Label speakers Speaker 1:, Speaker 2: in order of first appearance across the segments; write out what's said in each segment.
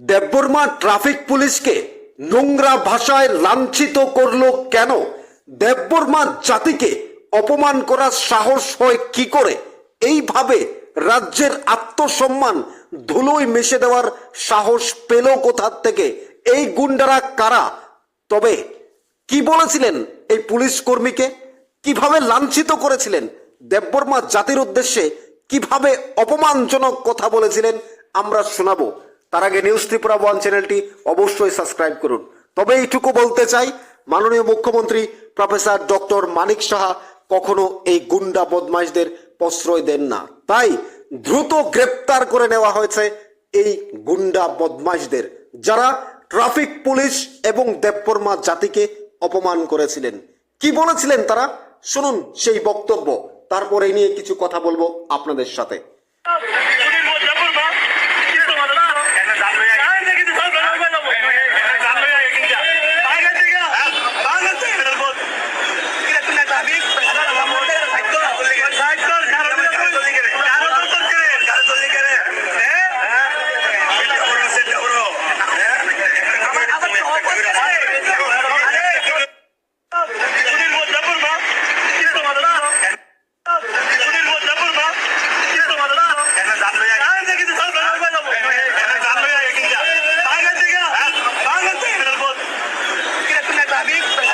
Speaker 1: Debbarma traffic পুলিশকে নোংরা ভাষায় লাঞ্ছিত করল কেন? দেববর্মা জাতিকে অপমান করার সাহস হয় কি করে? এইভাবে রাজ্যের আত্মসম্মান ধুলোয় মিশে দেওয়ার সাহস পেল কোথার থেকে? এই গুন্ডারা কারা? তবে কি বলেছিলেন এই পুলিশ কর্মীকে? কীভাবে লাঞ্ছিত করেছিলেন? দেববর্মা জাতির উদ্দেশ্যে কীভাবে অপমানজনক কথা বলেছিলেন? আমরা শোনাবো। তার আগে নিউজ ত্রিপুরা ওয়ান চ্যানেলটি অবশ্যই সাবস্ক্রাইব করুন। তবে এইটুকু বলতে চাই, মাননীয় মুখ্যমন্ত্রী প্রফেসর ডক্টর মানিক সাহা কখনো এই গুন্ডা বদমাইশদের প্রশ্রয় দেন না। তাই দ্রুত গ্রেপ্তার করে নেওয়া হয়েছে এই গুন্ডা বদমাইশদের, যারা ট্রাফিক পুলিশ এবং দেববর্মা জাতিকে অপমান করেছিলেন। কি বলেছিলেন তারা? শুনুন সেই বক্তব্য। তারপর নিয়ে কিছু কথা বলব আপনাদের সাথে।
Speaker 2: big
Speaker 1: fan.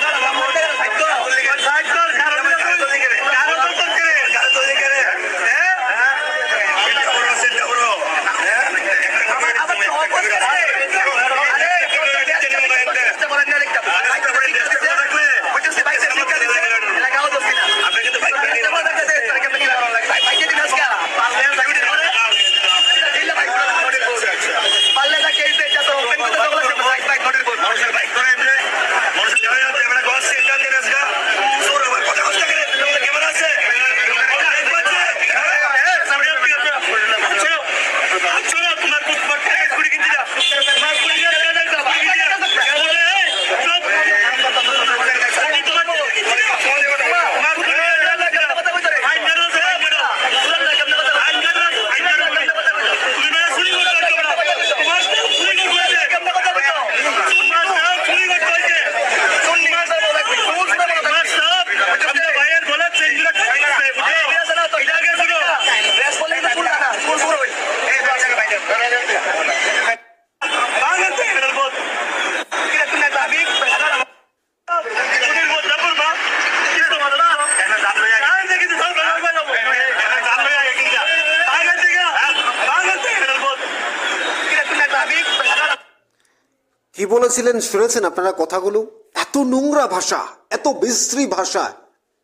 Speaker 1: বলেছিলেন শুনেছেন আপনারা কথাগুলো? এত নোংরা ভাষা, এত বিশ্রী ভাষা।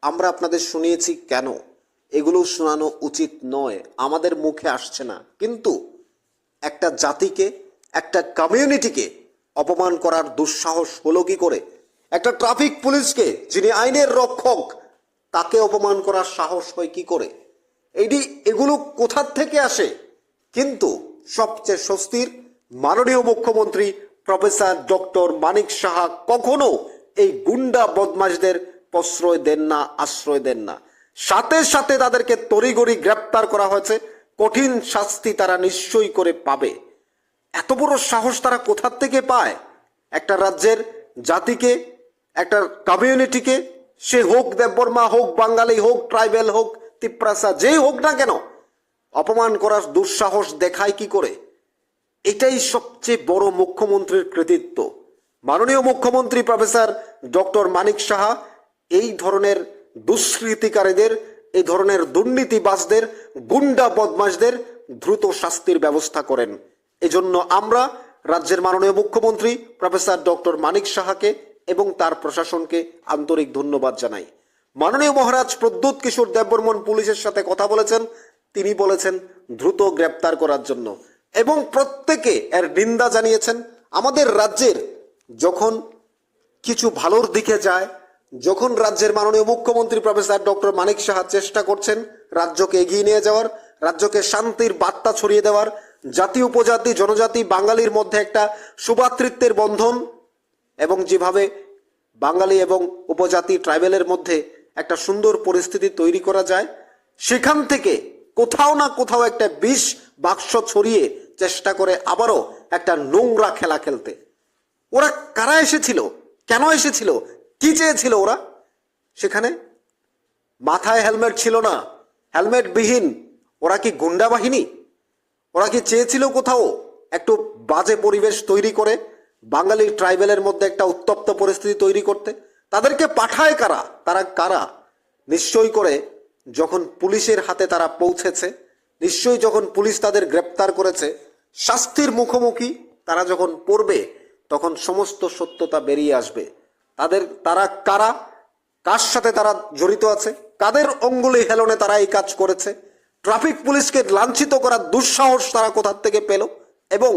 Speaker 1: আমরা আপনাদের শুনিয়েছি কেন? এগুলো শোনানো উচিত নয়, আমাদের মুখে আসছে না। কিন্তু একটা জাতিকে, একটা কমিউনিটিকে অপমান করার দুঃসাহস হলো কি করে? একটা ট্রাফিক পুলিশকে যিনি আইনের রক্ষক, তাকে অপমান করার সাহস হয় কি করে? এইটি এগুলো কোথার থেকে আসে? কিন্তু সবচেয়ে স্বস্তির, মাননীয় মুখ্যমন্ত্রী প্রফেসর ডক্টর মানিক সাহা কখনো এই গুন্ডা বদমাশদের প্রশ্রয় দেন না, আশ্রয় দেন না। সাথে সাথে তাদেরকে তড়িগড়ি গ্রেপ্তার করা হয়েছে। কঠিন শাস্তি তারা নিশ্চয়ই করে পাবে। এত বড় সাহস তারা কোথার থেকে পায়? একটা রাজ্যের জাতিকে, একটা কমিউনিটিকে সে হোক দেববর্মা হোক, বাঙালি হোক ট্রাইবেল হোক, তিপ্রাসা যেই হোক না কেন, অপমান করার দুঃসাহস দেখায় কি করে? এটাই সবচেয়ে বড় মুখ্যমন্ত্রীর কৃতিত্ব। মাননীয় মুখ্যমন্ত্রী প্রফেসর ডক্টর মানিক সাহা এই ধরনের দুষ্কৃতিকারীদের, এই ধরনের দুর্নীতিবাজদের, গুন্ডা বদমাসদের দ্রুত শাস্তির ব্যবস্থা করেন। এজন্য আমরা রাজ্যের মাননীয় মুখ্যমন্ত্রী প্রফেসর ডক্টর মানিক সাহাকে এবং তার প্রশাসনকে আন্তরিক ধন্যবাদ জানাই। মাননীয় মহারাজ প্রদ্যুৎ কিশোর দেববর্মন পুলিশের সাথে কথা বলেছেন। তিনি বলেছেন, দ্রুত গ্রেপ্তার করার জন্য। এবং প্রত্যেকে এর নিন্দা জানিয়েছেন, আমাদের রাজ্যের যখন কিছু ভালোর দিকে যায়, যখন রাজ্যের মাননীয় মুখ্যমন্ত্রী প্রফেসর ডক্টর মানিক সাহা চেষ্টা করছেন রাজ্যকে এগিয়ে নিয়ে যাওয়ার, রাজ্যকে শান্তির বার্তা ছড়িয়ে দেওয়ার, জাতি উপজাতি, জনজাতি, বাঙালির মধ্যে একটা সুভাতৃত্বের বন্ধন এবং যেভাবে বাঙালি এবং উপজাতি ট্রাইবেলের মধ্যে একটা সুন্দর পরিস্থিতি তৈরি করা যায়, সেখান থেকে কোথাও না কোথাও একটা বিষ বাক্স ছড়িয়ে চেষ্টা করে আবারও একটা নোংরা খেলা খেলতে। ওরা কারা এসেছিল? কেন এসেছিল? কি চেয়েছিল ওরা? সেখানে মাথায় হেলমেট ছিল না। হেলমেট বিহীন। ওরা কি গুন্ডা বাহিনী? ওরা কি চেয়েছিল কোথাও? একটু বাজে পরিবেশ তৈরি করে, বাঙালি ট্রাইবেলের মধ্যে একটা উত্তপ্ত পরিস্থিতি তৈরি করতে। তাদেরকে পাঠায় কারা? তারা কারা? নিশ্চয় করে যখন পুলিশের হাতে তারা পৌঁছেছে নিশ্চয়ই যখন পুলিশ তাদের গ্রেপ্তার করেছে, শাস্তির মুখোমুখি তারা যখন পড়বে, তখন সমস্ত সত্যতা বেরিয়ে আসবে। তাদের, তারা কারা, কার সাথে তারা জড়িত আছে, কাদের অঙ্গুলি হেলনে তারা এই কাজ করেছে, ট্রাফিক পুলিশকে লাঞ্ছিত করার দুঃসাহস তারা কোথার থেকে পেল, এবং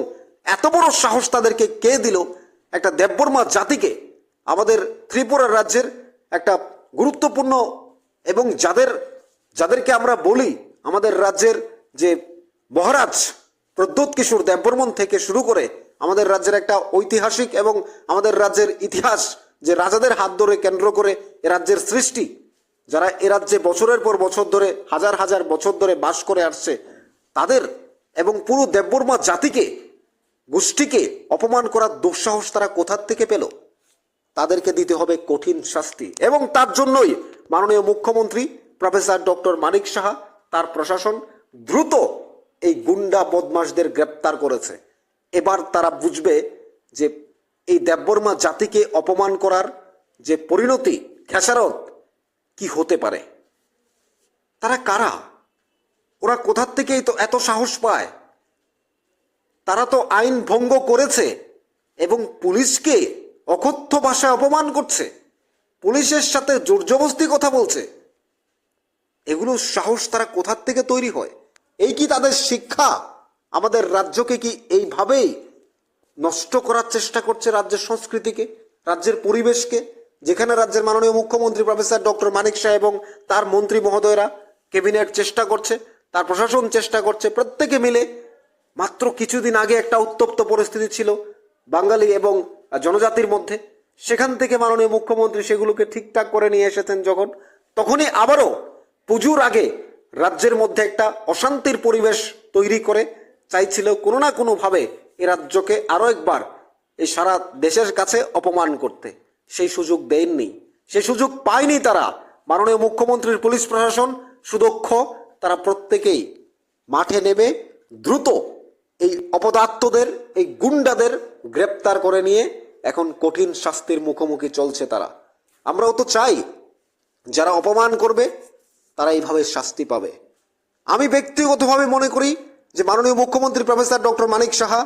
Speaker 1: এত বড় সাহস তাদেরকে কে দিল? একটা দেববর্মা জাতিকে, আমাদের ত্রিপুরা রাজ্যের একটা গুরুত্বপূর্ণ এবং যাদের, যাদেরকে আমরা বলি, আমাদের রাজ্যের যে মহারাজ প্রদ্যোৎ কিশোর দেববর্মন থেকে শুরু করে আমাদের রাজ্যের একটা ঐতিহাসিক এবং আমাদের রাজ্যের ইতিহাস যে রাজাদের হাত ধরে কেন্দ্র করে এ রাজ্যের সৃষ্টি, যারা এ রাজ্যে বছরের পর বছর ধরে, হাজার হাজার বছর ধরে বাস করে আসছে, তাদের এবং পুরো দেববর্মা জাতিকে, গোষ্ঠীকে অপমান করার দুঃসাহস তারা কোথার থেকে পেল? তাদেরকে দিতে হবে কঠিন শাস্তি। এবং তার জন্যই মাননীয় মুখ্যমন্ত্রী প্রফেসর ডক্টর মানিক সাহা, তার প্রশাসন দ্রুত এই গুন্ডা বদমাশদের গ্রেপ্তার করেছে। এবার তারা বুঝবে যে এই দেববর্মা জাতিকে অপমান করার যে পরিণতি, খেসারত, কি হতে পারে? তারা কারা? ওরা কোথার থেকেই তো এত সাহস পায়? তারা তো আইন ভঙ্গ করেছে এবং পুলিশকে অকথ্য ভাষায় অপমান করছে। পুলিশের সাথে জোরজবস্তি কথা বলছে। এগুলো সাহস তারা কোথার থেকে তৈরি হয়? এই কি তাদের শিক্ষা? আমাদের রাজ্যকে কি এইভাবেই নষ্ট করার চেষ্টা করছে রাজ্যের সংস্কৃতিকে, রাজ্যের পরিবেশকে? যেখানে রাজ্যের মাননীয় মুখ্যমন্ত্রী প্রফেসর ডক্টর মানিক শাহ এবং তার মন্ত্রী মহোদয়রা ক্যাবিনেট চেষ্টা করছে, তার প্রশাসন চেষ্টা করছে, প্রত্যেকে মিলে মাত্র কিছুদিন আগে একটা উত্তপ্ত পরিস্থিতি ছিল বাঙালি এবং জনজাতির মধ্যে। সেখান থেকে মাননীয় মুখ্যমন্ত্রী সেগুলোকে ঠিকঠাক করে নিয়ে এসেছেন যখন। তখনই আবারও পুজোর আগে রাজ্যের মধ্যে একটা অশান্তির পরিবেশ তৈরি করে চাইছিল কোনো না কোনোভাবে এ রাজ্যকে আরও একবার এই সারা দেশের কাছে অপমান করতে। সেই সুযোগ দেননি। সেই সুযোগ পায়নি তারা। মাননীয় মুখ্যমন্ত্রীর পুলিশ প্রশাসন সুদক্ষ, তারা প্রত্যেকেই মাঠে নেবে দ্রুত এই অপদার্থদের, এই গুন্ডাদের গ্রেপ্তার করে নিয়ে এখন কঠিন শাস্তির মুখোমুখি চলছে তারা। আমরাও তো চাই যারা অপমান করবে তারা এইভাবে শাস্তি পাবে। আমি ব্যক্তিগতভাবে মনে করি যে মাননীয় মুখ্যমন্ত্রী প্রফেসর ডক্টর মানিক সাহা,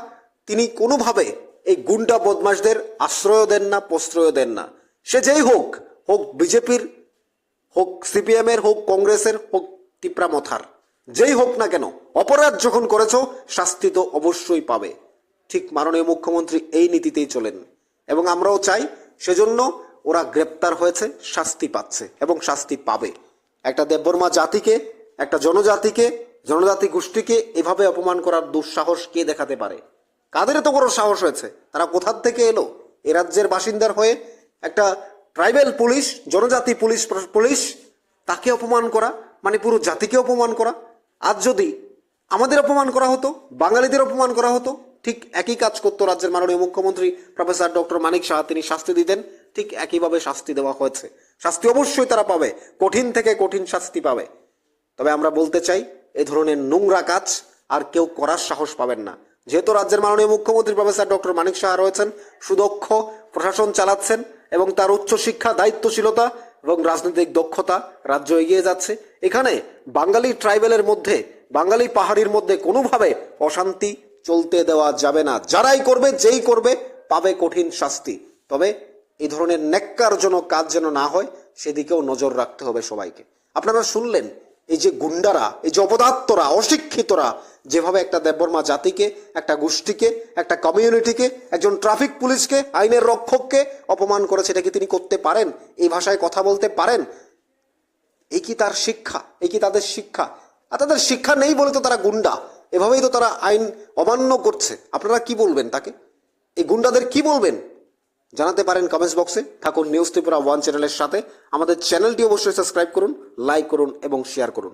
Speaker 1: তিনি কোনোভাবে এই গুন্ডা বদমাশদের আশ্রয় দেন না প্রশ্রয় দেন না। সে যেই হোক হোক বিজেপির, হোক সিপিএম এর হোক কংগ্রেসের, হোক টিপ্রামথার যেই হোক না কেন, অপরাধ যখন করেছ, শাস্তি তো অবশ্যই পাবে। ঠিক মাননীয় মুখ্যমন্ত্রী এই নীতিতেই চলেন। এবং আমরাও চাই সেজন্য ওরা গ্রেপ্তার হয়েছে, শাস্তি পাচ্ছে এবং শাস্তি পাবে। একটা দেববর্মা জাতিকে, একটা জনজাতিকে, জনজাতি গোষ্ঠীকে এভাবে অপমান করার দুঃসাহস কে দেখাতে পারে? কাদের এত বড় সাহস হয়েছে? তারা কোথার থেকে এলো? এ রাজ্যের বাসিন্দার হয়ে একটা ট্রাইবেল পুলিশ, জনজাতি পুলিশ পুলিশ, তাকে অপমান করা? মানে পুরো জাতিকে অপমান করা? আজ যদি আমাদের অপমান করা হতো, বাঙালিদের অপমান করা হতো, ঠিক একই কাজ করতো রাজ্যের মাননীয় মুখ্যমন্ত্রী প্রফেসর ডক্টর মানিক সাহা তিনি শাস্তি দিতেন ঠিক একইভাবে শাস্তি দেওয়া হয়েছে। শাস্তি অবশ্যই তারা পাবে। কঠিন থেকে কঠিন শাস্তি পাবে। তবে আমরা বলতে চাই, এ ধরনের নোংরা কাজ আর কেউ করার সাহস পাবেন না। যেহেতু রাজ্যের মাননীয় মুখ্যমন্ত্রী প্রফেসর ডক্টর মানিক সাহা রয়েছেন, সুদক্ষ প্রশাসন চালাচ্ছেন এবং তার উচ্চশিক্ষা, দায়িত্বশীলতা এবং রাজনৈতিক দক্ষতা রাজ্য এগিয়ে যাচ্ছে। এখানে বাঙালি ট্রাইবেলের মধ্যে, বাঙালি পাহাড়ির মধ্যে কোনোভাবে অশান্তি চলতে দেওয়া যাবে না। যারাই করবে, যেই করবে, পাবে কঠিন শাস্তি। তবে এই ধরনের ন্যাক্কারজনক কাজ যেন না হয়, সেদিকেও নজর রাখতে হবে সবাইকে। আপনারা শুনলেন, এই যে গুন্ডারা, এই যে অপদার্থরা, অশিক্ষিতরা, যেভাবে একটা দেববর্মা জাতিকে, একটা গোষ্ঠীকে, একটা কমিউনিটিকে, একজন ট্রাফিক পুলিশকে, আইনের রক্ষককে অপমান করেছে, এটা কি তিনি করতে পারেন? এই ভাষায় কথা বলতে পারেন? এই কি তার শিক্ষা? এই কি তাদের শিক্ষা? আর তাদের শিক্ষা নেই বলে তো তারা গুন্ডা। এভাবেই তো তারা আইন অমান্য করছে। আপনারা কি বলবেন তাকে? এই গুন্ডাদের কি বলবেন? জানাতে পারেন কমেন্টস বক্সে থাকুন নিউজ ত্রিপুরা ওয়ান চ্যানেলের সাথে। আমাদের চ্যানেলটি অবশ্যই সাবস্ক্রাইব করুন লাইক করুন এবং শেয়ার করুন।